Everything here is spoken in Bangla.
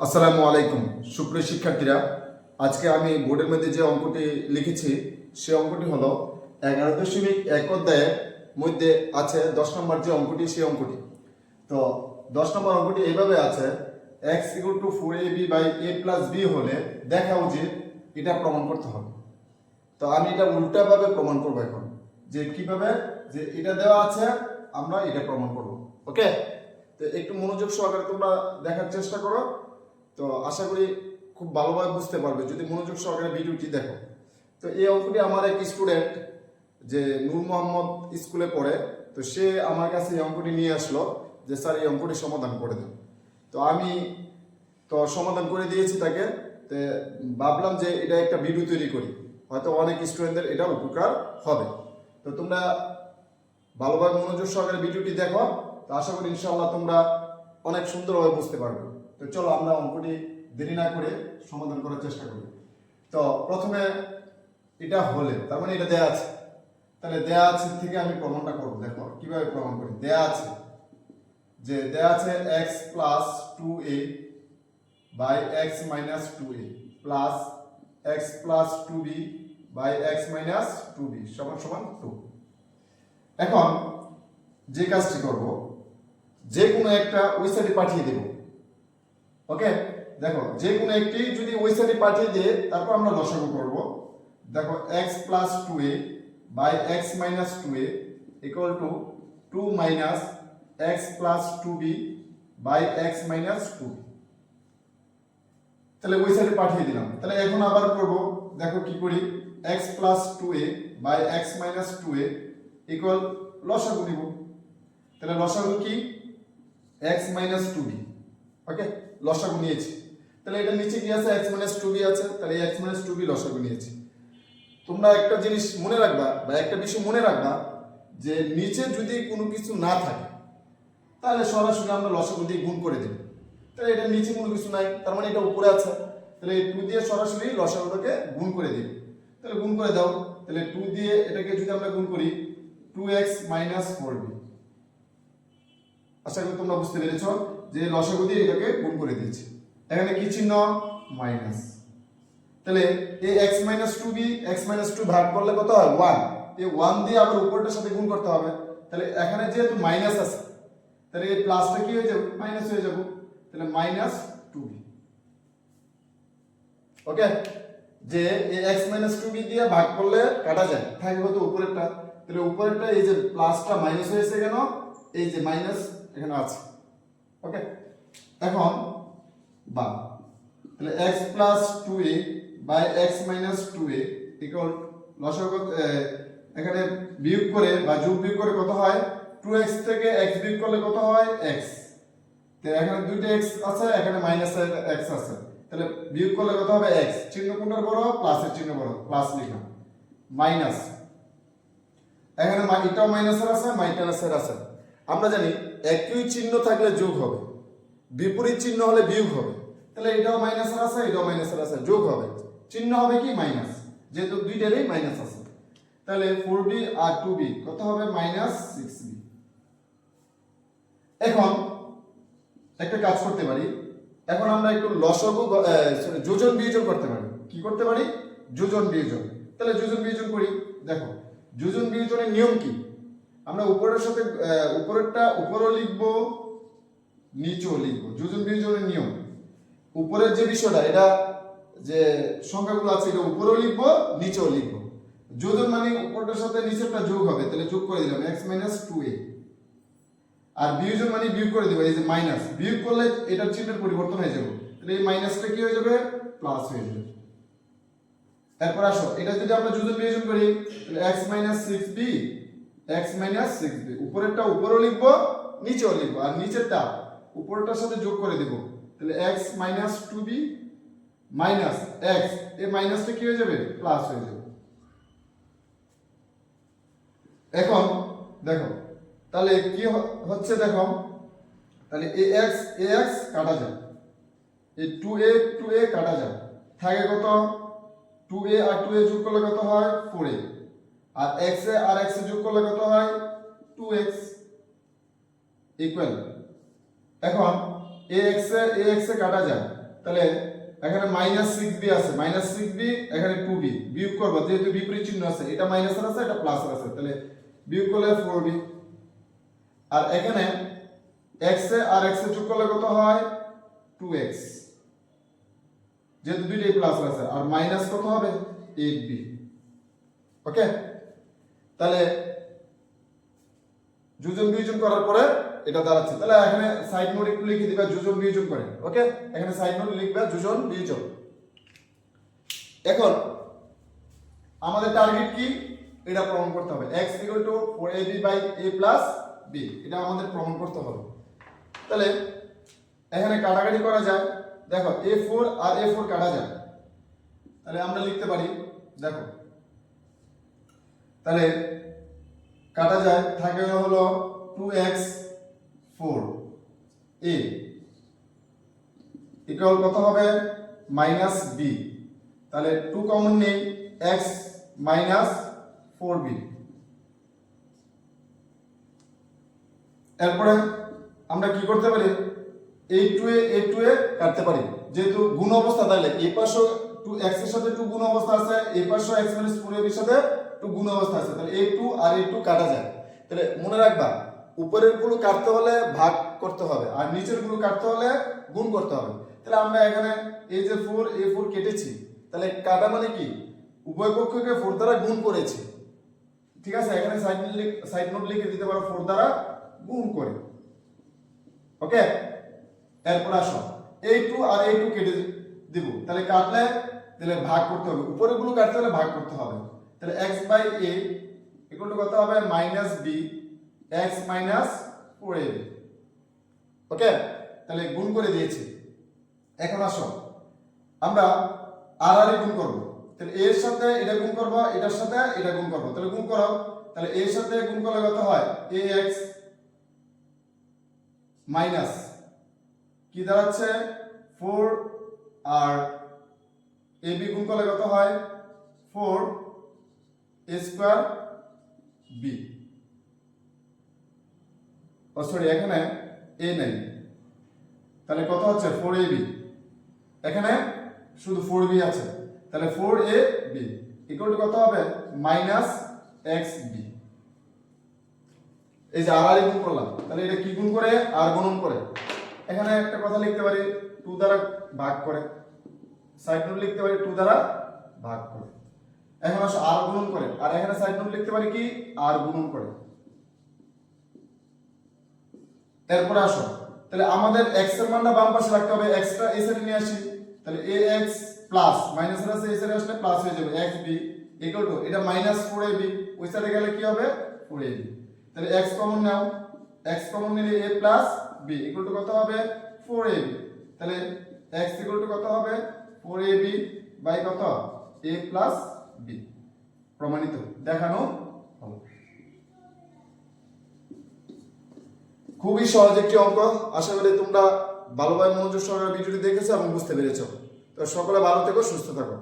আসসালামু আলাইকুম। সুপ্রিয় শিক্ষার্থীরা, আজকে আমি বোর্ডের মধ্যে যে অঙ্কটি লিখেছি, সে অঙ্কটি হলো এগারো দশমিক এক অধ্যায়ের মধ্যে আছে দশ নম্বর যে অঙ্কটি, সেই অঙ্কটি। তো দশ নম্বর অঙ্কটি এইভাবে আছে X equal to four A B by A plus B হলে দেখা উচিত এটা প্রমাণ করতে হবে। তো আমি এটা উল্টাভাবে প্রমাণ করব এখন, যে কীভাবে, যে এটা দেওয়া আছে, আমরা এটা প্রমাণ করব। ওকে? তো একটু মনোযোগ সহকারে তোমরা দেখার চেষ্টা করো। তো আশা করি খুব ভালোভাবে বুঝতে পারবে যদি মনোযোগ সহকারে ভিডিওটি দেখো। তো এই অঙ্কটি আমার এক স্টুডেন্ট যে নূর মোহাম্মদ স্কুলে পড়ে, তো সে আমার কাছে এই অঙ্কটি নিয়ে আসলো যে, স্যার, এই অঙ্কটি সমাধান করে দেন। তো আমি তো সমাধান করে দিয়েছি তাকে। তো ভাবলাম যে, এটা একটা ভিডিও তৈরি করি। হয়তো অনেক স্টুডেন্টদের এটা উপকার হবে। তো তোমরা ভালোভাবে মনোযোগ সহকারে ভিডিওটি দেখো। তো আশা করি ইনশাআল্লাহ তোমরা অনেক সুন্দরভাবে বুঝতে পারবে। তো চলো আমরা অঙ্কটি দেরি না করে সমাধান করার চেষ্টা করি। তো প্রথমে এটা হলে, তার মানে এটা দেয়া আছে। তাহলে দেয়া আছে থেকে আমি প্রমাণটা করব, দেখো কীভাবে প্রমাণ করি। দেয়া আছে যে দেয়া আছে X plus two A by X minus two A plus X plus two B by X minus two B সমান সমান টু এখন যে কাজটি করব যে কোনো একটা ওই সাইডে পাঠিয়ে দেব। ওকে দেখো যে কোনো একটি যদি ওই সাইডে পাঠিয়ে দিয়ে তারপর আমরা লসাগু করব। দেখো x plus two a by x minus two a equal to two minus x plus two b by x minus two তাহলে ওই সাইডে পাঠিয়ে দিলাম। তাহলে এখন আবার করব, দেখো কি করি x plus two a by x minus two a equal লসাগু নিব। তাহলে লসাগু কি? X minus two b okay লসাগু নিয়েছি। তাহলে এটা নিচে কি আছে? এক্স মাইনাস টু বি আছে। তাহলে এক্স মাইনাস টু বি লসাগু নিয়েছি। তোমরা একটা জিনিস মনে রাখবা বা একটা বিষয় মনে রাখবা যে নিচে যদি কোনো কিছু না থাকে, তাহলে সরাসরি আমরা লসাগু দিয়ে গুণ করে দেব। তাহলে এটা নিচে কোনো কিছু নাই, তার মানে এটা উপরে আছে। তাহলে টু দিয়ে সরাসরি লসাগুটাকে গুণ করে দিই তাহলে গুণ করে দাও। তাহলে টু দিয়ে এটাকে যদি আমরা গুণ করি two x minus four b আশা করি তোমরা বুঝতে পেরেছ। যে লসাগু দিয়ে এটাকে গুণ করে দিয়েছি। এখানে কি চিহ্ন? মাইনাস। তাহলে এই x minus two b x minus two ভাগ করলে কত হয়? ওয়ান এই ওয়ান দিয়ে আবার উপরটার সাথে গুণ করতে হবে। তাহলে এখানে যেহেতু মাইনাস আছে, তাহলে এই প্লাসটা কি হয়ে যাবে? মাইনাস হয়ে যাব। তাহলে মাইনাস টু বি ওকে যে এই এক্স মাইনাস টু বি দিয়ে ভাগ করলে কাটা যায়। থাকে কত? উপরেরটা। তাহলে উপরেরটা এই যে প্লাসটা মাইনাস হয়েছে কেন? এই যে মাইনাস এখানে আছে। ওকে এখন বা তাহলে x plus two a by x minus two a equal লসাগু এখানে বিয়োগ করে বা যোগ বিয়োগ করে কত হয়? টু এক্স থেকে এক্স বিয়োগ করলে কত হয়? এক্স এখানে দুইটা এক্স আছে, এখানে মাইনাস এক্স আছে। তাহলে বিয়োগ করলে কত হবে? এক্স চিহ্ন কোনটার বড়? প্লাসের চিহ্ন বড়। প্লাস লিখলাম। মাইনাস এখানে এটাও মাইনাসের আছে মাইনাসের আছে। আমরা জানি একই চিহ্ন থাকলে যোগ হবে। বিপরীত চিহ্ন হলে বিয়োগ হবে। তাহলে এটাও মাইনাসের আছে, এটাও মাইনাসের আছে, যোগ হবে। চিহ্ন হবে কি? মাইনাস যেহেতু দুইটারই মাইনাস আছে। তাহলে ফোর বি আর টু বি কত হবে? মাইনাস সিক্স বি এখন একটা কাজ করতে পারি। এখন আমরা একটু লসগু সরি যোজন বিয়োজন করতে পারি। কি করতে পারি? যোজন বিয়োজন। তাহলে যোজন বিয়োজন করি। দেখো, যোজন বিয়োজনের নিয়ম কি? আমরা উপরের সাথে উপরেরটা উপরও লিখব, নিচেও লিখব। যোজন বিয়োজনের নিয়ম। উপরের যে বিষয়টা, এটা যে সংখ্যাগুলো আছে, এটা উপরেও লিখব, নিচেও লিখব। যোজন মানে উপরটার সাথে নিচেরটা যোগ হবে, তাহলে যোগ করে দিলাম এক্স মাইনাস টু এ আর বিয়োজন মানে বিয়োগ করে দেবো, এই যে মাইনাস বিয়োগ করলে এটার চিহ্নের পরিবর্তন হয়ে যাবে। তাহলে এই মাইনাসটা কি হয়ে যাবে? প্লাস হয়ে যাবে। এরপর আসো, এটা যদি আমরা যোজন বিয়োজন করি, তাহলে x minus six b x minus six b উপরেরটা উপরেও লিখব, নিচেও লিখব, আর নিচেরটা উপরেরটার সাথে যোগ করে দেবো। তাহলে x minus two b minus x এই মাইনাসটা কি হয়ে যাবে? প্লাস হয়ে যাবে। এখন দেখো, তাহলে কি হচ্ছে দেখো, তাহলে এ এক্স এ এক্স কাটা যায় এই টু এ টু এ কাটা যায় থাকে কত? টু এ আর টু এ যোগ করলে কত হয়? ফোর এ আর এক্স এ আর এ যোগ করলে কত হয়? টু এক্স ইকুয়াল এখন এক্স এ এক্স এ কাটা যায় তাহলে এখানে মাইনাস সিক্স বি আছে। মাইনাস সিক্স বি এখানে টু বি বিয়োগ করব, যেহেতু বিপরীত চিহ্ন আছে। এটা মাইনাস আছে, এটা প্লাস আছে। তাহলে বিয়োগ করলে ফোর বি আর এখানে এক্স এ আর এক্স এ যোগ করলে কত হয়? টু এক্স যেহেতু দুইটাই প্লাস আছে। আর মাইনাস কত হবে? এইট বি ওকে তাহলে যোজন বিয়োজন করার পরে এটা দাঁড়াচ্ছে। তাহলে এখানে সাইড নোট একটু লিখে দিবা, যোজন বিয়োজন করে। ওকে? এখানে সাইড নোট লিখবে, যোজন বিয়োজন। এখন আমাদের টার্গেট কি? এটা প্রমাণ করতে হবে। x equal to 4ab by a plus b এটা আমাদের প্রমাণ করতে হবে। তাহলে এখানে কাটাকাটি করা যায়। দেখো a4 আর a4 কাটা যায়। তাহলে আমরা লিখতে পারি, দেখো তাহলে কাটা যায়, থাকে হলো 2x 4 a ইকুয়াল কত হবে? মাইনাস বি তাহলে টু কমন নেই এক্স মাইনাস ফোর বি এরপরে আমরা কি করতে পারি? এই টু এ এই টু এ কাটতে পারি। যেহেতু গুণ অবস্থা, তাহলে এই পাশে টু এক্সের সাথে টু গুণ অবস্থা আছে এই পাশে এক্স মাইনাস ফোর এর সাথে টু গুণ অবস্থা আছে, তাহলে এই টু আর এই টু কাটা যায়। তাহলে মনে রাখবা, উপরেরগুলো কাটতে হলে ভাগ করতে হবে, আর নিচেরগুলো কাটতে হলে গুণ করতে হবে। তাহলে আমরা এখানে এই যে ফোর এই ফোর কেটেছি, তাহলে কাটা মানে কি? উভয় পক্ষকে ফোর দ্বারা গুণ করেছি। ঠিক আছে? এখানে সাইড সাইড নোট লিখে দিতে পারো ফোর দ্বারা গুণ করে। ওকে এরপর আসো। এই টু আর এই টু কেটে দিব। তাহলে কাটলে, তাহলে ভাগ করতে হবে। উপরে গুলো কাটতে হলে ভাগ করতে হবে। তাহলে x বাই ইকুয়াল টু কত হবে? Minus b x minus four a okay তাহলে গুণ করে দিয়েছি। এখন আসো। আমরা আর আর গুণ করব। তাহলে এর সাথে এটা গুণ করব, এটার সাথে এটা গুণ করব। তাহলে গুণ করো। তাহলে এর সাথে গুণ করলে কত হয়? এ এক্স মাইনাস কি দাঁড়াচ্ছে? ফোর আর এ বি গুণ করলে কত হয়? Four a square b oh sorry এখানে এ নেই। তাহলে কত হচ্ছে? ফোর এ বি এখানে শুধু ফোর বি আছে। তাহলে four a b equal to কত হবে? মাইনাস এক্স বি এই যে আর আর গুণ করলাম। তাহলে এটা কি গুণ করে? আর গুণন করে। এখানে একটা কথা লিখতে পারি। টু দ্বারা ভাগ করে। সাইড নোট লিখতে পারি। টু দ্বারা ভাগ করে। এখন আসো, আর গুণন করে। আর এখানে সাইড নোট লিখতে পারি কি? আর গুণন করে। এরপরে আসো। তাহলে আমাদের x এর মানটা বাম পাশে রাখতে হবে, x টা সাইডে নিয়ে আসি। তাহলে ax প্লাস মাইনাস এর আছে সাইডে আসলে প্লাস হয়ে যাবে xb ইকুয়াল টু এটা মাইনাস 4ab ওই সাইডে গেলে কি হবে? 4ab তাহলে x কমন নাও। x কমন নিলে a plus b equal to কত হবে? 4ab তাহলে x ইকুয়াল টু কত হবে? 4ab বাই কত? a plus b. প্রমাণিত, দেখানো খুবই সহজ একটি অঙ্ক। আশা করি তোমরা ভালোভাবে মনোযোগ সহকারে ভিডিওটি দেখেছ এবং বুঝতে পেরেছ। তো সকলে ভালো থেকো, সুস্থ থাকো।